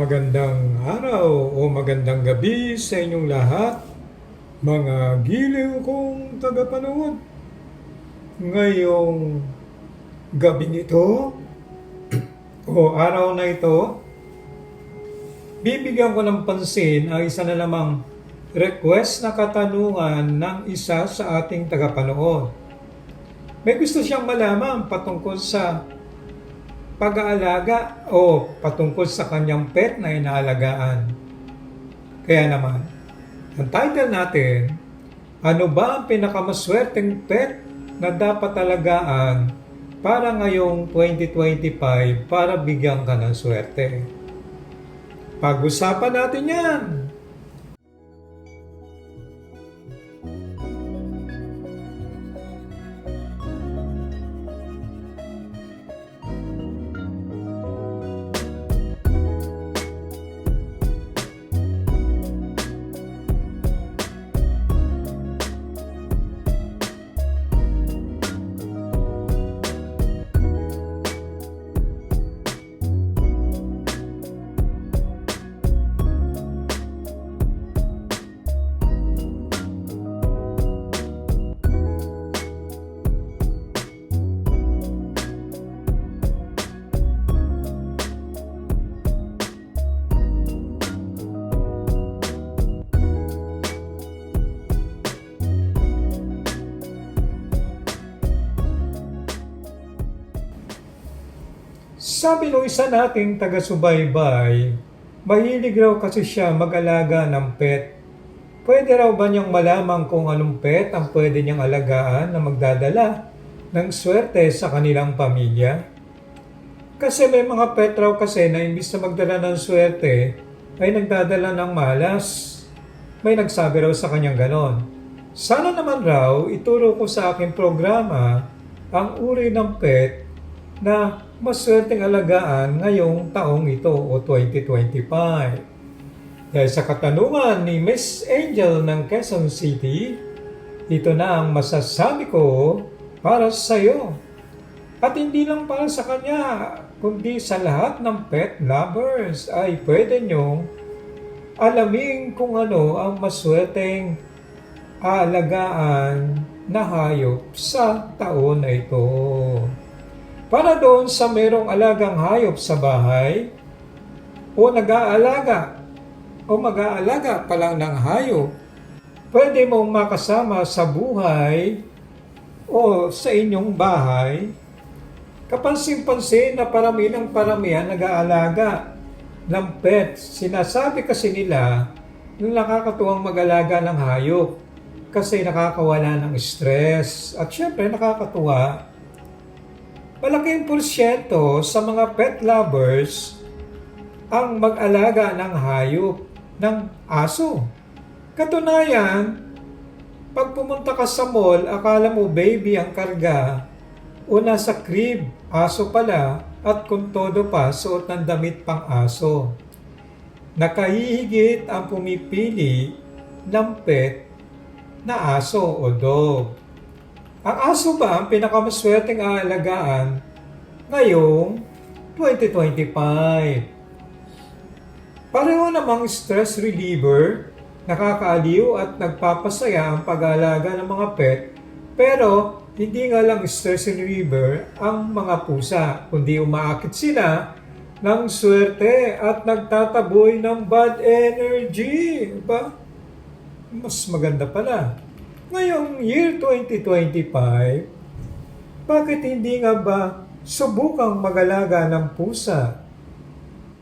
Magandang araw o magandang gabi sa inyong lahat, mga giliw kong tagapanood. Ngayong gabi nito o araw na ito, bibigyan ko ng pansin ang isa na lamang request na katanungan ng isa sa ating tagapanood. May gusto siyang malaman patungkol sa pag-aalaga o patungkol sa kanyang pet na inaalagaan. Kaya naman, ang title natin, ano ba ang pinakamaswerteng pet na dapat alagaan para ngayong 2025 para bigyan ka ng swerte? Pag-usapan natin yan! Sabi nung isa nating taga-subaybay, mahilig raw kasi siya mag-alaga ng pet. Pwede raw ba niyang malaman kung anong pet ang pwede niyang alagaan na magdadala ng swerte sa kanilang pamilya? Kasi may mga pet raw kasi na imbis na magdala ng swerte, ay nagdadala ng malas. May nagsabi raw sa kanyang ganon. Sana naman raw ituro ko sa aking programa ang uri ng pet na maswerteng alagaan ngayong taong ito o 2025. Dahil sa katanungan ni Miss Angel ng Quezon City, ito na ang masasabi ko para sa iyo. At hindi lang para sa kanya, kundi sa lahat ng pet lovers ay pwede nyong alamin kung ano ang maswerteng aalagaan na hayop sa taon na ito. Para doon sa merong alagang hayop sa bahay o nag-aalaga o mag-aalaga pa lang ng hayop, pwede mong makasama sa buhay o sa inyong bahay kapansin-pansin na parami ng paramihan nag-aalaga ng pet. Sinasabi kasi nila na nakakatuwang mag-alaga ng hayop kasi nakakawala ng stress at syempre nakakatuwa Malaking porsyento sa mga pet lovers ang mag-alaga ng hayop ng aso. Katunayan, pag pumunta ka sa mall, akala mo baby ang karga o nasa crib, aso pala at kung todo pa, suot ng damit pang aso. Nakahihigit ang pumipili ng pet na aso o dog. Ang aso ba ang pinakamaswerteng aalagaan ngayong 2025? Pareho namang stress reliever, nakakaaliw at nagpapasaya ang pag-aalaga ng mga pet, pero hindi nga lang stress reliever ang mga pusa, kundi umaakit sila ng swerte at nagtataboy ng bad energy. Ba? Mas maganda pala. Ngayong year 2025, bakit hindi nga ba subukang mag-alaga ng pusa?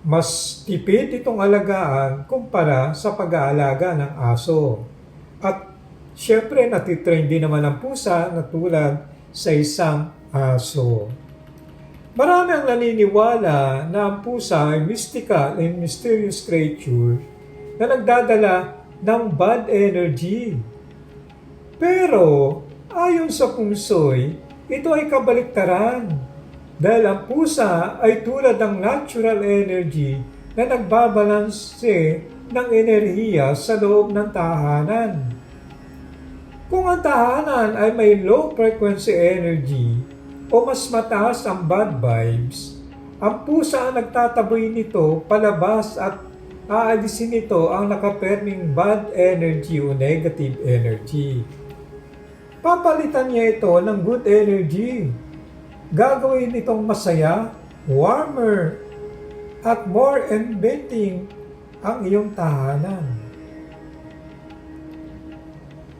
Mas tipid itong alagaan kumpara sa pag-aalaga ng aso. At syempre natitrain din naman ang pusa na tulad sa isang aso. Marami ang naniniwala na ang pusa ay mystical and mysterious creature na nagdadala ng bad energy pero ayon sa pungsoy, ito ay kabaliktaran. Dahil ang pusa ay tulad ng natural energy na nagbabalanse ng enerhiya sa loob ng tahanan. Kung ang tahanan ay may low frequency energy o mas mataas ang bad vibes, Ang pusa ang nagtataboy nito palabas at aalisin nito ang nakaperming bad energy o negative energy. Papalitan niya ito ng good energy. Gagawin itong masaya, warmer, at more inventing ang iyong tahanan.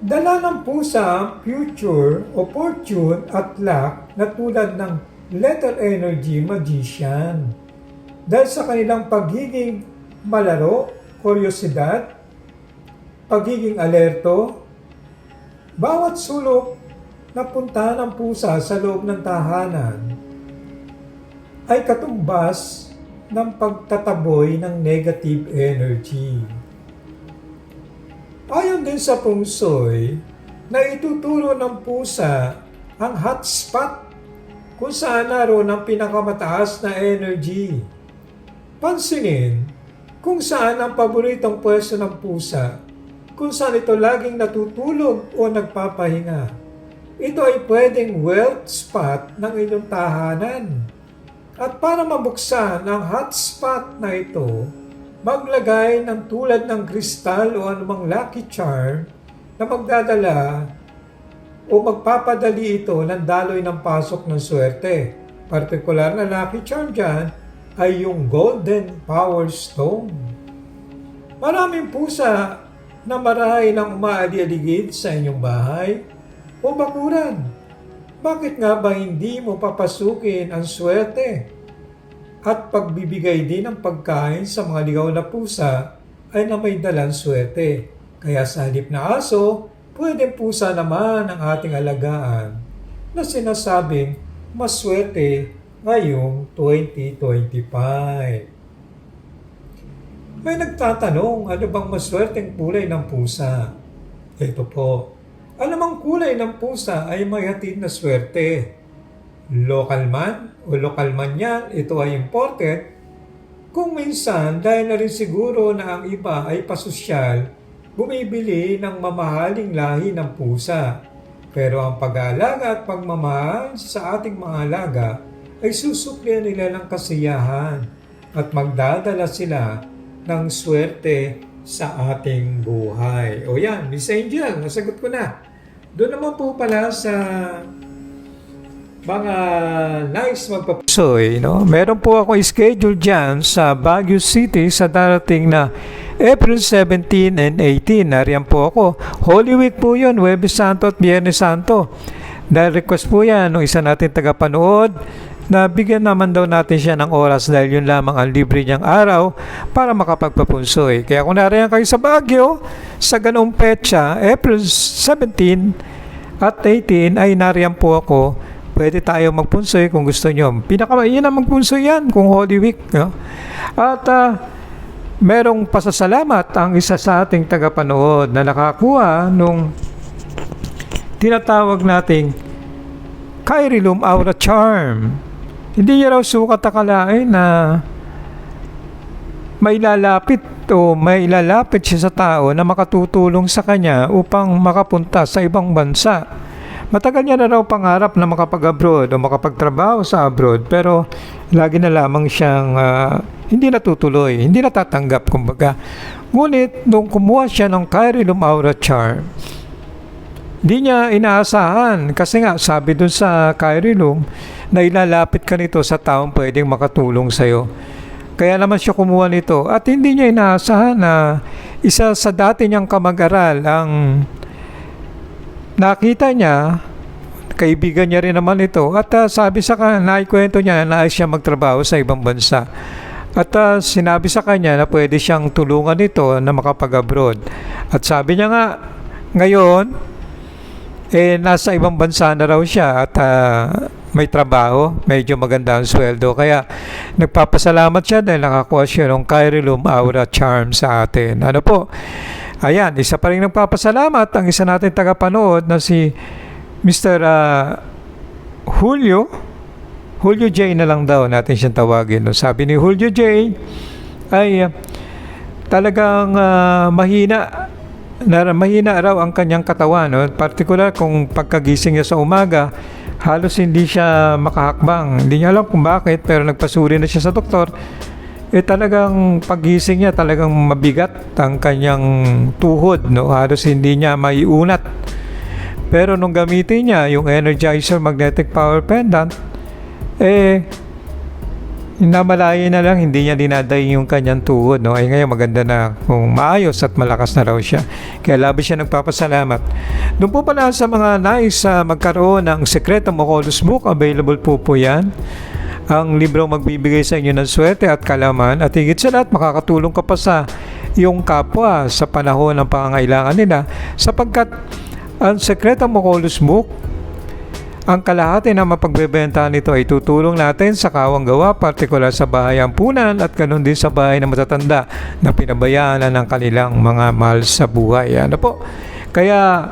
Dala ng pusa future o fortune at luck na tulad ng letter energy magician. Dahil sa kanilang pagiging malaro, kuryosidad, pagiging alerto, bawat sulok na punta ng pusa sa loob ng tahanan ay katumbas ng pagtataboy ng negative energy. Ayon din sa pungsoy, na ituturo ng pusa ang hotspot kung saan naroon ang pinakamataas na energy. Pansinin kung saan ang paboritong pwesto ng pusa, kung saan ito laging natutulog o nagpapahinga. Ito ay pwedeng wealth spot ng inyong tahanan. At para mabuksan ang hotspot na ito, maglagay ng tulad ng kristal o anumang lucky charm na magdadala o magpapadali ito ng daloy ng pasok ng swerte. Partikular na lucky charm dyan ay yung Golden Power Stone. Maraming pusa na marahay ng umaali-aligid sa inyong bahay o bakuran. Bakit nga ba hindi mo papasukin ang swerte? At pagbibigay din ng pagkain sa mga ligaw na pusa ay na may dalang swerte. Kaya sa halip na aso, pwede pusa naman ang ating alagaan na sinasabing maswerte ngayong 2025. May nagtatanong ano bang maswerteng kulay ng pusa? Ito po, anumang kulay ng pusa ay may hatid na swerte. Local man o lokal man yan, ito ay imported. Kung minsan, dahil na rin siguro na ang iba ay pasosyal, bumibili ng mamahaling lahi ng pusa. Pero ang pag-aalaga at pagmamahal sa ating mga alaga ay susuklian nila ng kasiyahan at magdadala sila ng swerte sa ating buhay. O yan, Miss Angel, nasagot ko na. Doon naman po pala sa mga nice magpapusoy, no? Meron po ako schedule dyan sa Baguio City sa darating na April 17 and 18. Nariyan po ako. Holy Week po yun, Huwebes Santo at Biyernes Santo. Dahil request po yan ng isa natin tagapanood na bigyan naman daw natin siya ng oras dahil yun lamang ang libre niyang araw para makapagpapunsoy. Kaya kung nariyan kayo sa Baguio, sa ganong petsa, April 17 at 18 ay nariyan po ako pwede tayo magpunsoy kung gusto nyo. Pinaka, yun ang magpunsoy yan kung Holy Week. No? At uh, merong pasasalamat ang isa sa ating tagapanood na nakakuha nung tinatawag nating Kairilum Aura Charm. Hindi niya raw sukat akalain na may lalapit o may lalapit siya sa tao na makatutulong sa kanya upang makapunta sa ibang bansa. Matagal niya na raw pangarap na makapag-abroad o makapagtrabaho sa abroad pero lagi na lamang siyang uh, hindi natutuloy, hindi natatanggap kumbaga. Ngunit nung kumuha siya ng Kairilum Aura Charm, hindi niya inaasahan kasi nga sabi dun sa Kairilum na ilalapit ka nito sa taong pwedeng makatulong sa'yo. Kaya naman siya kumuha nito at hindi niya inaasahan na isa sa dati niyang kamag-aral ang nakita niya, kaibigan niya rin naman ito, at uh, sabi sa kanya, naikwento niya na nais siya magtrabaho sa ibang bansa. At uh, sinabi sa kanya na pwede siyang tulungan nito na makapag-abroad. At sabi niya nga, ngayon, eh, nasa ibang bansa na raw siya at uh, may trabaho, medyo maganda ang sweldo. Kaya nagpapasalamat siya dahil nakakuha siya ng Kairilum Aura Charm sa atin. Ano po? Ayan, isa pa rin nagpapasalamat ang isa natin tagapanood na si Mr. Uh, Julio. Julio J na lang daw natin siyang tawagin. No? Sabi ni Julio J ay uh, talagang uh, mahina na mahina raw ang kanyang katawan. No? Partikular kung pagkagising niya sa umaga, halos hindi siya makahakbang. Hindi niya alam kung bakit pero nagpasuri na siya sa doktor. Eh talagang pagising niya talagang mabigat ang kanyang tuhod. No? Halos hindi niya maiunat. Pero nung gamitin niya yung Energizer Magnetic Power Pendant, eh Namalayan na lang, hindi niya dinaday yung kanyang tuhod. No? Ay ngayon maganda na kung maayos at malakas na raw siya. Kaya labis siya nagpapasalamat. Doon po pala sa mga nais uh, magkaroon ng Secreto Mocolus Book, available po po yan. Ang libro magbibigay sa inyo ng swerte at kalaman at higit sa lahat makakatulong ka pa sa iyong kapwa sa panahon ng pangangailangan nila sapagkat ang Secreto Mocolus Book ang kalahati na mapagbebenta nito ay tutulong natin sa kawang gawa, partikular sa bahay ampunan at ganun din sa bahay na matatanda na pinabayaan na ng kanilang mga mahal sa buhay. Ano po? Kaya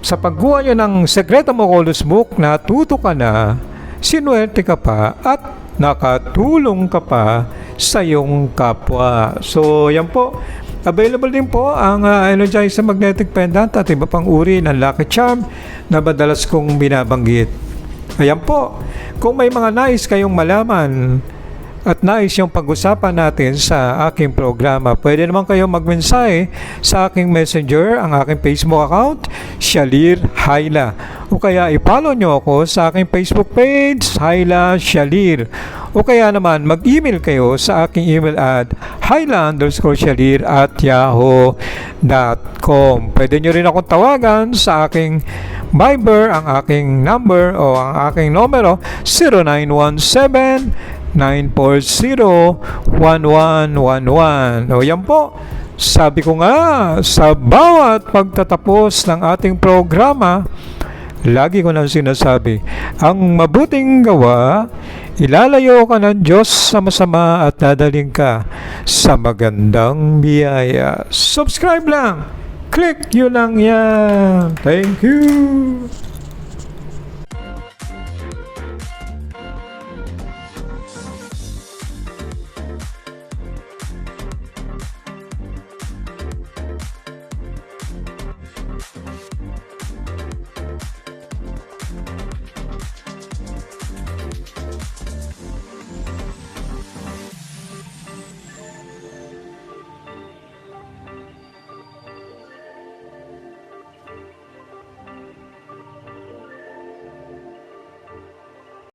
sa pagkuha nyo ng Sekreto Mocolus Book, natuto ka na, sinuwerte ka pa at nakatulong ka pa sa iyong kapwa. So, yan po. Available din po ang uh, Energizer Magnetic Pendant at iba pang uri ng Lucky Charm na madalas kong binabanggit. Ayan po, kung may mga nais kayong malaman at nais yung pag-usapan natin sa aking programa, pwede naman kayong magmensahe sa aking messenger, ang aking Facebook account, Shalir Haila. O kaya i-follow nyo ako sa aking Facebook page, Haila Shalir. O kaya naman mag-email kayo sa aking email at haila underscore shalir at yahoo.com. Pwede nyo rin akong tawagan sa aking Viber, ang aking number o ang aking numero 0917 940-1111. O yan po, sabi ko nga, sa bawat pagtatapos ng ating programa, lagi ko nang sinasabi, ang mabuting gawa, ilalayo ka ng Diyos sa masama at dadaling ka sa magandang biyaya. Subscribe lang! Click yun lang yan! Thank you!